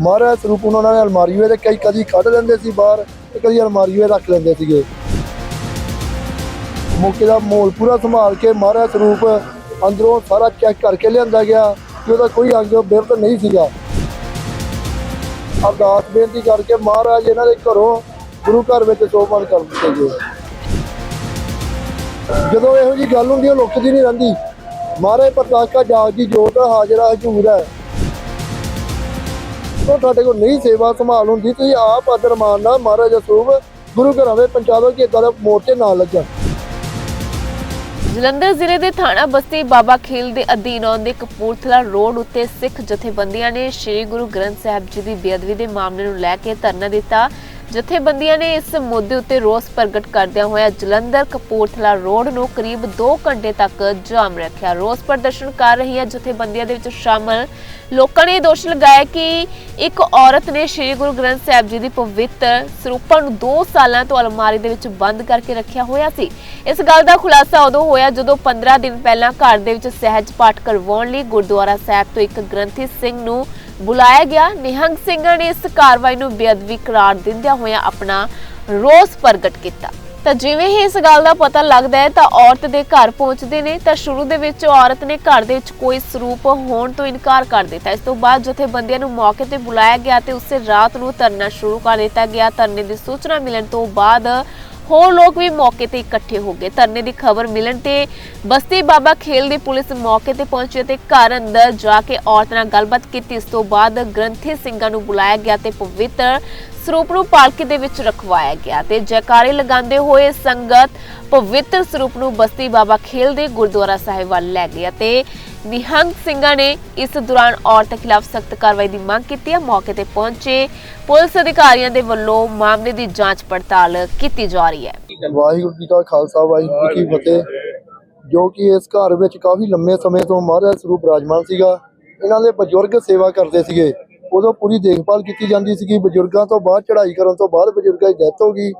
ਮਹਾਰਾਜ ਸਰੂਪ ਉਹਨਾਂ ਨੇ ਅਲਮਾਰੀ ਤੇ ਕਈ ਕਦੀ ਕੱਢ ਲੈਂਦੇ ਸੀ ਬਾਹਰ ਤੇ ਕਦੀ ਅਲਮਾਰੀ ਵਿੱਚ ਰੱਖ ਲੈਂਦੇ ਸੀਗੇ। ਮੌਕੇ ਦਾ ਮੋਲ ਪੂਰਾ ਸੰਭਾਲ ਕੇ ਮਹਾਰਾਜ ਸਰੂਪ ਅੰਦਰੋਂ ਸਾਰਾ ਚੈੱਕ ਕਰਕੇ ਲਿਆਂਦਾ ਗਿਆ ਕਿ ਉਹਦਾ ਕੋਈ ਅੰਗ ਬਿਰਧ ਨਹੀਂ ਸੀਗਾ। ਅਰਦਾਸ ਬੇਨਤੀ ਕਰਕੇ ਮਹਾਰਾਜ ਇਹਨਾਂ ਦੇ ਘਰੋਂ ਗੁਰੂ ਘਰ ਵਿੱਚ ਸੋਮਨ ਕਰ ਦਿੱਤੇ ਗਏ। ਜਦੋਂ ਇਹੋ ਜੀ ਗੱਲ ਹੁੰਦੀ ਹੈ ਉਹ ਲੁਕਦੀ ਨਹੀਂ ਰਹਿੰਦੀ। ਮਹਾਰਾਜ ਪ੍ਰਕਾਸ਼ਾ ਜਾਗ ਦੀ ਜੋਤ ਹਾਜ਼ਰਾ ਹਜ਼ੂਰ ਹੈ। ਤੋਂ ਤੁਹਾਡੇ ਕੋਲ ਨਹੀਂ ਸੇਵਾ ਸੰਭਾਲ ਹੁੰਦੀ, ਤੁਸੀਂ ਆਪ ਆਦਰ ਨਾਲ ਮਹਾਰਾਜ ਦਾ ਗੁਰੂ ਘਰਾਂ ਵਿੱਚ ਪਹੁੰਚਾ ਕਿ ਇਦਾਂ ਦਾ ਮੋਰਚੇ ਨਾ ਲੱਗਣ। ਜਲੰਧਰ ਜ਼ਿਲ੍ਹੇ ਦੇ ਥਾਣਾ ਬਸਤੀ ਬਾਬਾ ਖੇਲ ਦੇ ਅਧੀਨ ਆਉਂਦੇ ਕਪੂਰਥਲਾ ਰੋਡ ਉੱਤੇ ਸਿੱਖ ਜਥੇਬੰਦੀਆਂ ਨੇ ਸ੍ਰੀ ਗੁਰੂ ਗ੍ਰੰਥ ਸਾਹਿਬ ਜੀ ਦੀ ਬੇਅਦਬੀ ਦੇ ਮਾਮਲੇ ਨੂੰ ਲੈ ਕੇ ਧਰਨਾ ਦਿੱਤਾ। ਜਥੇਬੰਦੀਆਂ ਨੇ ਇਸ ਮੁੱਦੇ ਉੱਤੇ ਰੋਸ ਪ੍ਰਗਟ ਕਰਦਿਆਂ ਹੋਇਆ ਜਲੰਧਰ ਕਪੂਰਥਲਾ ਰੋਡ ਨੂੰ ਕਰੀਬ 2 ਘੰਟੇ ਤੱਕ ਜਾਮ ਰੱਖਿਆ। ਰੋਸ ਪ੍ਰਦਰਸ਼ਨ ਕਰ ਰਹੀਆਂ ਜਥੇਬੰਦੀਆਂ ਦੇ ਵਿੱਚ ਸ਼ਾਮਲ ਲੋਕਾਂ ਨੇ ਦੋਸ਼ ਲਗਾਇਆ ਕਿ ਇੱਕ ਔਰਤ ਨੇ ਸ੍ਰੀ ਗੁਰੂ ਗ੍ਰੰਥ ਸਾਹਿਬ ਜੀ ਦੀ ਪਵਿੱਤਰ ਸਰੂਪਾਂ ਨੂੰ 2 ਸਾਲਾਂ ਤੋਂ ਅਲਮਾਰੀ ਦੇ ਵਿੱਚ ਬੰਦ ਕਰਕੇ ਰੱਖਿਆ ਹੋਇਆ ਸੀ। ਇਸ ਗੱਲ ਦਾ ਖੁਲਾਸਾ ਉਦੋਂ ਹੋਇਆ ਜਦੋਂ 15 ਦਿਨ ਪਹਿਲਾਂ ਘਰ ਦੇ ਵਿੱਚ ਸਹਿਜ ਪਾਠ ਕਰਵਾਉਣ ਲਈ ਗੁਰਦੁਆਰਾ ਸਾਹਿਬ ਤੋਂ ਇੱਕ ਗ੍ਰੰਥੀ ਸਿੰਘ ਨੂੰ ਬੁਲਾਇਆ ਗਿਆ। ਨਿਹੰਗ ਸਿੰਘਾਂ ਨੇ ਇਸ ਕਾਰਵਾਈ ਨੂੰ ਬੇਅਦਬੀ ਕਰਾਰ ਦਿੰਦਿਆਂ ਹੋਇਆਂ ਆਪਣਾ ਰੋਸ ਪ੍ਰਗਟ ਕੀਤਾ। ਤਾਂ ਜਿਵੇਂ ਹੀ ਇਸ ਗੱਲ ਦਾ ਪਤਾ ਲੱਗਦਾ ਹੈ, ਤਾਂ ਔਰਤ ਦੇ ਘਰ ਪਹੁੰਚਦੇ ਨੇ, ਤਾਂ ਸ਼ੁਰੂ ਦੇ ਵਿੱਚ ਔਰਤ ਨੇ ਘਰ ਦੇ ਵਿੱਚ ਕੋਈ ਸਰੂਪ ਹੋਣ ਤੋਂ ਇਨਕਾਰ ਕਰ ਦਿੱਤਾ। ਇਸ ਤੋਂ ਬਾਅਦ ਜਥੇਬੰਦੀਆਂ ਨੂੰ ਮੌਕੇ ਤੇ ਬੁਲਾਇਆ ਗਿਆ ਤੇ ਉਸੇ ਰਾਤ ਨੂੰ ਧਰਨਾ ਸ਼ੁਰੂ ਕਰ ਦਿੱਤਾ ਗਿਆ। ਧਰਨੇ ਦੀ ਸੂਚਨਾ ਮਿਲਣ ਤੋਂ ਬਾਅਦ ਹੋਰ ਲੋਕ ਵੀ ਮੌਕੇ ਤੇ ਇਕੱਠੇ ਹੋ ਗਏ। ਧਰਨੇ ਦੀ ਖਬਰ ਮਿਲਣ ਤੇ ਬਸਤੀ ਬਾਬਾ ਖੇਲ ਦੀ ਪੁਲਿਸ ਮੌਕੇ ਤੇ ਪਹੁੰਚੀ ਤੇ ਘਰ ਅੰਦਰ ਜਾ ਕੇ ਔਰਤ ਨਾਲ ਗੱਲਬਾਤ ਕੀਤੀ। ਇਸ ਤੋਂ ਬਾਅਦ ਗ੍ਰੰਥੀ ਸਿੰਘਾਂ ਨੂੰ ਬੁਲਾਇਆ ਗਿਆ ਤੇ ਪਵਿੱਤਰ ਸਰੂਪ ਨੂੰ ਪਾਲਕੀ ਦੇ ਵਿੱਚ ਰਖਵਾਇਆ ਗਿਆ ਤੇ ਜੈਕਾਰੇ ਲਗਾਉਂਦੇ ਹੋਏ ਸੰਗਤ ਪਵਿੱਤਰ ਸਰੂਪ ਨੂੰ ਬਸਤੀ ਬਾਬਾ ਖੇਲ ਦੇ ਗੁਰਦੁਆਰਾ ਸਾਹਿਬ ਵੱਲ ਲੈ ਗਿਆ ਤੇ ਨਿਹੰਗ ਸਿੰਘਾਂ ਨੇ ਇਸ ਦੌਰਾਨ ਔਰਤ ਖਿਲਾਫ ਸਖਤ ਕਾਰਵਾਈ ਦੀ ਮੰਗ ਕੀਤੀ ਹੈ। ਮੌਕੇ ਤੇ ਪਹੁੰਚੇ ਪੁਲਿਸ ਅਧਿਕਾਰੀਆਂ ਦੇ ਵੱਲੋਂ ਮਾਮਲੇ ਦੀ ਜਾਂਚ ਪੜਤਾਲ ਕੀਤੀ ਜਾ ਰਹੀ ਹੈ। ਵਾਹਿਗੁਰੂ ਜੀ ਕਾ ਖਾਲਸਾ, ਵਾਹਿਗੁਰੂ ਜੀ ਕੀ ਫਤਿਹ। ਜੋ ਕਿ ਇਸ ਘਰ ਵਿੱਚ ਕਾਫੀ ਲੰਮੇ ਸਮੇਂ ਤੋਂ ਮਹਾਰਾਜ ਸਰੂਪ ਰਾਜਮਾਨ ਸੀਗਾ। ਇਹਨਾਂ ਦੇ ਬਜ਼ੁਰਗ ਸੇਵਾ ਕਰਦੇ ਸੀਗੇ। ਉਦੋਂ ਪੂਰੀ ਦੇਖਭਾਲ ਕੀਤੀ ਜਾਂਦੀ ਸੀਗੀ। ਬਜ਼ੁਰਗਾਂ ਤੋਂ ਬਾਅਦ, ਚੜ੍ਹਾਈ ਕਰਨ ਤੋਂ ਬਾਅਦ ਬਜ਼ੁਰਗਾਂ ਦੀ ਡੈਥ ਹੋ ਗਈ।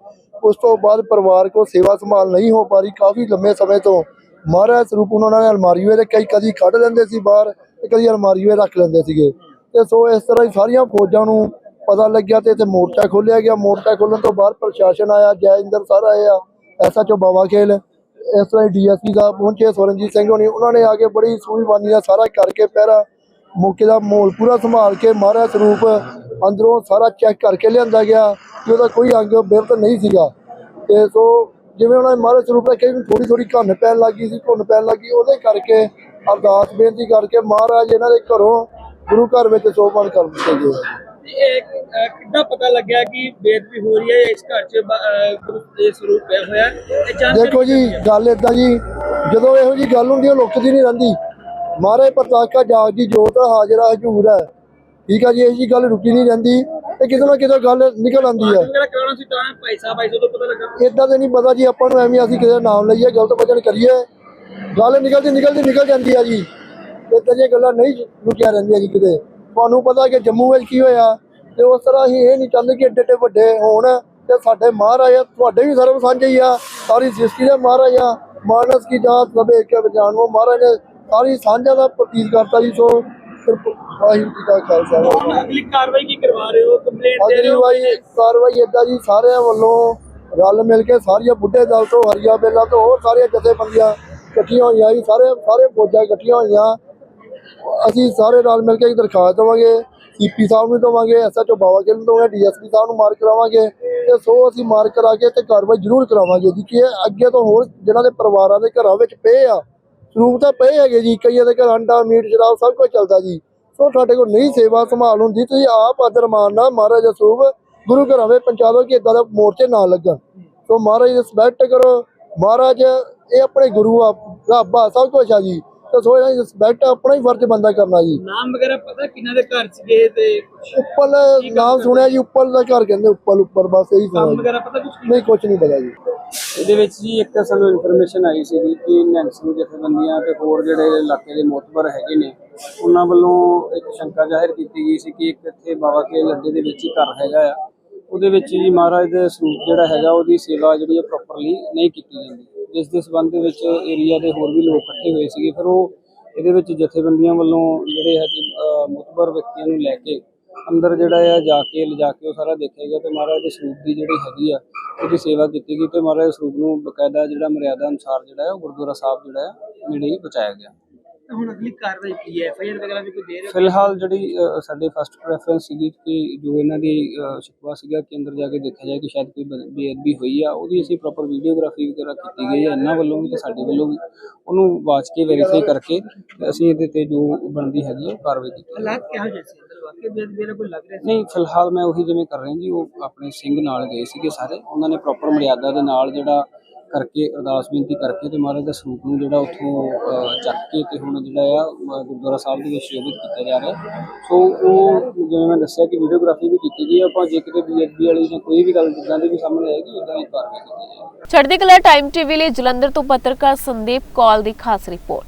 ਉਸ ਤੋਂ ਬਾਅਦ ਪਰਿਵਾਰ ਕੋ ਸੇਵਾ ਸੰਭਾਲ ਨਹੀਂ ਹੋ ਪਾ ਰਹੀ ਕਾਫੀ ਲੰਮੇ ਸਮੇਂ ਤੋਂ ਮਹਾਰਾਜ ਸਰੂਪ ਉਹਨਾਂ ਨੇ ਅਲਮਾਰੀ ਵਿੱਚ ਕਈ ਕਦੀ ਕੱਢ ਲੈਂਦੇ ਸੀ ਬਾਹਰ ਤੇ ਕਦੀ ਅਲਮਾਰੀ ਵਿੱਚ ਰੱਖ ਲੈਂਦੇ ਸੀਗੇ। ਤੇ ਸੋ ਇਸ ਤਰ੍ਹਾਂ ਹੀ ਸਾਰੀਆਂ ਫੌਜਾਂ ਨੂੰ ਪਤਾ ਲੱਗਿਆ ਤੇ ਇੱਥੇ ਮੋਰਚਾ ਖੋਲਿਆ ਗਿਆ। ਮੋਰਚਾ ਖੋਲਣ ਤੋਂ ਬਾਅਦ ਪ੍ਰਸ਼ਾਸਨ ਆਇਆ ਜੈਇੰਦਰ ਸਰ ਆਏ ਆ ਐਸਐਚਓ ਬਾਵਾ ਖੇਲ, ਇਸ ਤਰ੍ਹਾਂ ਹੀ ਡੀਐਸਪੀ ਸਾਹਿਬ ਪਹੁੰਚੇ, ਸਵਰਨਜੀਤ ਸਿੰਘ ਹੋਣੀ, ਉਹਨਾਂ ਨੇ ਆ ਕੇ ਬੜੀ ਸੂਝਵਾਨੀ ਦਾ ਸਾਰਾ ਕਰਕੇ ਪਹਿਰਾ ਮੌਕੇ ਦਾ ਮਾਹੌਲ ਪੂਰਾ ਸੰਭਾਲ ਕੇ ਮਹਾਰਾਜ ਸਰੂਪ ਅੰਦਰੋਂ ਸਾਰਾ ਚੈੱਕ ਕਰਕੇ ਲਿਆਂਦਾ ਗਿਆ ਕਿ ਉਹਦਾ ਕੋਈ ਅੰਗ ਬਿਰਧ ਨਹੀਂ ਸੀਗਾ। ਤੇ ਸੋ ਜਿਵੇਂ ਉਹਨਾਂ ਨੇ ਮਹਾਰਾਜ ਸਰੂਪ ਰੱਖੇ ਥੋੜੀ ਥੋੜੀ ਘੁੰਨ ਪੈਣ ਲੱਗੀ ਸੀ ਘੁੰਨ ਪੈਣ ਲੱਗੀ ਉਹਦੇ ਕਰਕੇ ਅਰਦਾਸ ਬੇਨਤੀ ਕਰਕੇ ਮਹਾਰਾਜ ਇਹਨਾਂ ਦੇ ਘਰੋਂ ਗੁਰੂ ਘਰ ਵਿੱਚ ਸੋਮਨ ਕਰ ਦਿੱਤੇ ਗਏ ਇਹ ਕਿੱਦਾਂ ਪਤਾ ਲੱਗਿਆ ਕਿ ਬੇਦਬੀ ਹੋ ਰਹੀ ਹੈ ਇਸ ਘਰ 'ਚ ਗੁਰੂ ਦੇ ਸਰੂਪ ਪਿਆ ਹੋਇਆ ਦੇਖੋ ਜੀ ਗੱਲ ਇਦਾਂ ਜੀ ਜਦੋਂ ਇਹੋ ਜੀ ਗੱਲ ਹੁੰਦੀ ਉਹ ਲੁਕਦੀ ਨਹੀਂ ਰਹਿੰਦੀ। ਮਹਾਰਾਜ ਪ੍ਰਤਾਕਾ ਜਾਗ ਦੀ ਜੋਤ ਹਾਜ਼ਰਾ ਹਜ਼ੂਰ ਹੈ। ਠੀਕ ਹੈ ਜੀ ਇਹ ਜੀ ਗੱਲ ਰੁਕੀ ਨਹੀਂ ਰਹਿੰਦੀ ਤੇ ਕਿਤੇ ਨਾ ਕਿਤੇ ਗੱਲ ਨਿਕਲ ਆਉਂਦੀ ਹੈ। ਇਦਾਂ ਤੇ ਨਹੀਂ ਪਤਾ ਜੀ ਆਪਾਂ ਨੂੰ ਐਵੇਂ ਅਸੀਂ ਕਿਸੇ ਦਾ ਨਾਮ ਲਈਏ ਗਲਤ ਵਚਨ ਕਰੀਏ। ਗੱਲ ਨਿਕਲਦੀ ਨਿਕਲਦੀ ਨਿਕਲ ਜਾਂਦੀ ਆ ਜੀ। ਇਦਾਂ ਦੀਆਂ ਗੱਲਾਂ ਨਹੀਂ ਲੁਕੀਆਂ ਰਹਿੰਦੀਆਂ ਜੀ ਕਿਤੇ। ਤੁਹਾਨੂੰ ਪਤਾ ਕਿ ਜੰਮੂ ਵਿੱਚ ਕੀ ਹੋਇਆ ਤੇ ਉਸ ਤਰ੍ਹਾਂ ਹੀ ਇਹ ਨਹੀਂ ਚਾਹੁੰਦੇ ਕਿ ਏਡੇ ਏਡੇ ਵੱਡੇ ਹੋਣ ਤੇ ਸਾਡੇ ਮਹਾਰਾਜ ਤੁਹਾਡੇ ਵੀ ਸਰਬ ਸਾਂਝੇ ਹੀ ਆ। ਸਾਰੀ ਸ੍ਰਿਸ਼ਟੀ ਦੇ ਮਹਾਰਾਜ ਆ। ਮਾਨਸ ਕੀ ਜਾਤ ਸਭੇ ਕੇ ਬਚਾਨੋ ਮਹਾਰਾਜ ਨੇ ਸਾਰੀ ਸਾਂਝਾ ਦਾ ਪ੍ਰਤੀਕ ਕਰਤਾ ਜੀ ਸੋ ਸਿਰਫ ਵਾਹਿਗੁਰੂ ਜੀ ਕਾ ਖਾਲਸਾ। ਅਗਲੀ ਕਾਰਵਾਈ ਕੀ ਕਰਵਾ ਰਹੇ ਹੋ? ਕੰਪਲੇਂਟ ਦੇ ਰਹੇ ਅਗਲੀ ਹੋ? ਵਾਰੀ ਕਾਰਵਾਈ ਏਦਾਂ ਜੀ ਸਾਰਿਆਂ ਵੱਲੋਂ ਰਲ ਮਿਲ ਕੇ ਸਾਰੀਆਂ ਬੁੱਢੇ ਦਲ ਤੋਂ ਹਰੀਆ ਬੇਲਾ ਤੋਂ ਹੋਰ ਸਾਰੀਆਂ ਜਥੇਬੰਦੀਆਂ ਇਕੱਠੀਆਂ ਹੋਈਆਂ ਜੀ ਸਾਰੇ ਸਾਰੇ ਫੌਜਾਂ ਇਕੱਠੀਆਂ ਹੋਈਆਂ। ਅਸੀਂ ਸਾਰੇ ਰਲ ਮਿਲ ਕੇ ਦਰਖਾਸਤ ਦੇਵਾਂਗੇ ਸੀਪੀ ਸਾਹਿਬ ਨੂੰ ਦੇਵਾਂਗੇ ਐਸਐਚਓ ਬਾਵਾ ਗਿੱਲ ਨੂੰ ਦੇਵਾਂਗੇ ਡੀਐਸਪੀ ਸਾਹਿਬ ਨੂੰ ਮਾਰਕ ਕਰਾਵਾਂਗੇ ਤੇ ਸੋ ਅਸੀਂ ਮਾਰਕ ਕਰਾ ਕੇ ਤੇ ਕਾਰਵਾਈ ਜ਼ਰੂਰ ਕਰਾਵਾਂਗੇ ਜੀ ਕਿ ਅੱਗੇ ਤੋਂ ਹੋਰ ਜਿਹਨਾਂ ਦੇ ਪਰਿਵਾਰਾਂ ਦੇ ਘਰਾਂ ਵਿੱਚ ਪਏ ਆ ਸਰੂਪ ਤਾਂ ਪਏ ਹੈਗੇ ਜੀ, ਕਈਆਂ ਦੇ ਘਰ ਅੰਡਾ, ਮੀਟ ਸ਼ਰਾਬ ਸਭ ਕੁਝ ਚੱਲਦਾ ਜੀ। ਸੋ ਸਾਡੇ ਕੋਲ ਨਹੀਂ ਸੇਵਾ ਸੰਭਾਲ ਹੁੰਦੀ, ਤੁਸੀਂ ਆਪ ਆਦਰ ਮਾਨ ਨਾਲ ਮਹਾਰਾਜ ਸਰੂਪ ਗੁਰੂ ਘਰਾਂ ਵਿੱਚ ਪਹੁੰਚਾ ਦਿਓ ਕਿ ਇਦਾਂ ਦਾ ਮੋਰਚੇ ਨਾ ਲੱਗਣ। ਸੋ ਮਹਾਰਾਜ ਰਿਸਪੈਕਟ ਕਰੋ। ਮਹਾਰਾਜ, ਇਹ ਆਪਣੇ ਗੁਰੂ ਆ, ਰੱਬ ਆ, ਸਭ ਕੁਝ ਆ ਜੀ। ਤੇ ਸੋ ਇਹਨਾਂ ਦੀ ਰਿਸਪੈਕਟ ਆਪਣਾ ਹੀ ਫਰਜ਼ ਬੰਦਾ ਕਰਨਾ ਜੀ। ਨਾਮ ਵਗੈਰਾ ਪਤਾ ਕਿਹਨਾਂ ਦੇ ਘਰ 'ਚ ਗਏ ਤੇ ਉੱਪਲ ਨਾਮ ਸੁਣਿਆ ਜੀ ਉੱਪਲ ਦਾ ਘਰ ਕਹਿੰਦੇ ਉੱਪਲ ਉੱਪਰ ਬਸ ਇਹੀ ਸੁਣਿਆ ਜੀ। ਵਗੈਰਾ ਪਤਾ ਕੁਝ ਨਹੀਂ ਕੁਝ ਨਹੀਂ ਪਤਾ ਜੀ। ਇਹਦੇ ਵਿੱਚ ਜੀ ਇੱਕ ਸਾਨੂੰ ਇਨਫੋਰਮੇਸ਼ਨ ਆਈ ਸੀ ਕਿ ਸਿੰਘ ਜਥੇਬੰਦੀਆਂ ਤੇ ਹੋਰ ਜਿਹੜੇ ਇਲਾਕੇ ਦੇ ਮੋਤਬਰ ਹੈਗੇ ਨੇ ਉਹਨਾਂ ਵੱਲੋਂ ਇੱਕ ਸ਼ੰਕਾ ਜ਼ਾਹਿਰ ਕੀਤੀ ਗਈ ਸੀ ਕਿ ਇੱਕ ਇੱਥੇ ਬਾਬਾ ਕੇ ਲੱਡੇ ਦੇ ਵਿੱਚ ਹੀ ਘਰ ਹੈਗਾ ਆ। ਉਹਦੇ ਵਿੱਚ ਜੀ ਮਹਾਰਾਜ ਦੇ ਸਰੂਪ ਜਿਹੜਾ ਹੈਗਾ ਉਹਦੀ ਸੇਵਾ ਜਿਹੜੀ ਹੈ ਪ੍ਰੋਪਰਲੀ ਨਹੀਂ ਕੀਤੀ ਜਾਂਦੀ। ਜਿਸ ਦੇ ਸਬੰਧ ਦੇ ਵਿੱਚ ਏਰੀਆ ਦੇ ਹੋਰ ਵੀ ਲੋਕ ਇਕੱਠੇ ਹੋਏ ਸੀਗੇ, ਫਿਰ ਉਹ ਇਹਦੇ ਵਿੱਚ ਜਥੇਬੰਦੀਆਂ ਵੱਲੋਂ ਜਿਹੜੇ ਹੈ ਕਿ ਮੁਤਬਰ ਵਿਅਕਤੀਆਂ ਨੂੰ ਲੈ ਕੇ ਅੰਦਰ ਜਿਹੜਾ ਆ ਜਾ ਕੇ, ਲਿਜਾ ਕੇ ਉਹ ਸਾਰਾ ਦੇਖਿਆ ਗਿਆ ਤੇ ਮਹਾਰਾਜ ਦੇ ਸਰੂਪ ਦੀ ਜਿਹੜੀ ਹੈਗੀ ਆ, ਉਹਦੀ ਸੇਵਾ ਕੀਤੀ ਗਈ ਤੇ ਮਹਾਰਾਜ ਸਰੂਪ ਨੂੰ ਬਕਾਇਦਾ ਜਿਹੜਾ ਮਰਿਆਦਾ ਅਨੁਸਾਰ ਜਿਹੜਾ ਹੈ ਉਹ ਗੁਰਦੁਆਰਾ ਸਾਹਿਬ ਜਿਹੜਾ ਹੈ ਨੇੜੇ ਹੀ ਬਚਾਇਆ ਗਿਆ। ਹੁਣ ਅਗਲੀ ਕਾਰਵਾਈ ਕੀ ਹੈ? ਐਫਆਈਆਰ ਵਗੈਰਾ ਵੀ ਕੋਈ ਦੇ ਰਹੇ ਹੋ? ਫਿਲਹਾਲ ਜਿਹੜੀ ਅ, ਸਾਡੇ ਫਸਟ ਪ੍ਰੈਫਰੈਂਸ ਸੀਗੀ ਕਿ ਜੋ ਇਹਨਾਂ ਦੀ ਅ, ਸ਼ਿਕਵਾ ਸੀਗਾ ਕਿ ਅੰਦਰ ਜਾ ਕੇ ਦੇਖਿਆ ਜਾਏ ਕਿ ਸ਼ਾਇਦ ਕੋਈ ਬੇਅਦਬੀ ਹੋਈ ਆ ਉਹਦੀ ਅਸੀਂ ਪ੍ਰੋਪਰ ਵੀਡੀਓਗ੍ਰਾਫੀ ਵਗੈਰਾ ਕੀਤੀ ਗਈ ਹੈ ਇਹਨਾਂ ਵੱਲੋਂ ਵੀ ਤੇ ਸਾਡੇ ਵੱਲੋਂ ਵੀ। ਉਹਨੂੰ ਵਾਚ ਕੇ ਵੈਰੀਫਾਈ ਕਰਕੇ ਤੇ ਅਸੀਂ ਇਹਦੇ ਤੇ ਜੋ ਬਣਦੀ ਹੈਗੀ ਉਹ ਕਾਰਵਾਈ ਕੀਤੀ ਹੈ। ਹਾਲਾਤ ਕਿਹੋ ਜਿਹੇ ਸੀ? ਅੰਦਰ ਵਾਕਈ ਬੇਅਦਬੀ ਦਾ ਕੋਈ ਲੱਗ ਰਿਹਾ ਸੀ? ਨਹੀਂ ਫਿਲਹਾਲ ਮੈਂ ਉਹੀ ਜਿਵੇਂ ਕਰ ਰਿਹਾ ਜੀ ਉਹ ਆਪਣੇ ਸਿੰਘ ਨਾਲ ਗਏ ਸੀਗੇ ਸਾਰੇ। ਉਹਨਾਂ ਨੇ ਪ੍ਰੋਪਰ ਮਰਿਆਦਾ ਦੇ ਨਾਲ ਜਿਹੜਾ ਕਰਕੇ, ਅਰਦਾਸ ਬੇਨਤੀ ਕਰਕੇ ਤੇ ਮਹਾਰਾਜ ਦਾ ਸਰੂਪ ਨੂੰ ਜਿਹੜਾ ਉੱਥੋਂ ਚੱਕ ਕੇ ਤੇ ਹੁਣ ਜਿਹੜਾ ਆ ਗੁਰਦੁਆਰਾ ਸਾਹਿਬ ਦੇ ਵਿੱਚ ਸ਼ੋਭਿਤ ਕੀਤਾ ਜਾ ਰਿਹਾ। ਸੋ ਉਹ ਜਿਵੇਂ ਮੈਂ ਦੱਸਿਆ ਕਿ ਵੀਡੀਓਗ੍ਰਾਫੀ ਵੀ ਕੀਤੀ ਗਈ ਹੈ ਆਪਾਂ ਜੇ ਕਿਤੇ ਬੀਐਸਬੀ ਵਾਲੀ ਜਾਂ ਕੋਈ ਵੀ ਗੱਲ ਜਿੱਦਾਂ ਦੀ ਵੀ ਸਾਹਮਣੇ ਆਏਗੀ ਉਦਾਂ ਹੀ ਕਾਰਵਾਈ ਕੀਤੀ ਜਾਏਗੀ। ਚੜ੍ਹਦੀ ਕਲਾ ਟਾਈਮ ਟੀਵੀ ਲਈ ਜਲੰਧਰ ਤੋਂ ਪੱਤਰਕਾਰ ਸੰਦੀਪ ਕੌਲ ਦੀ ਖਾਸ ਰਿਪੋਰਟ।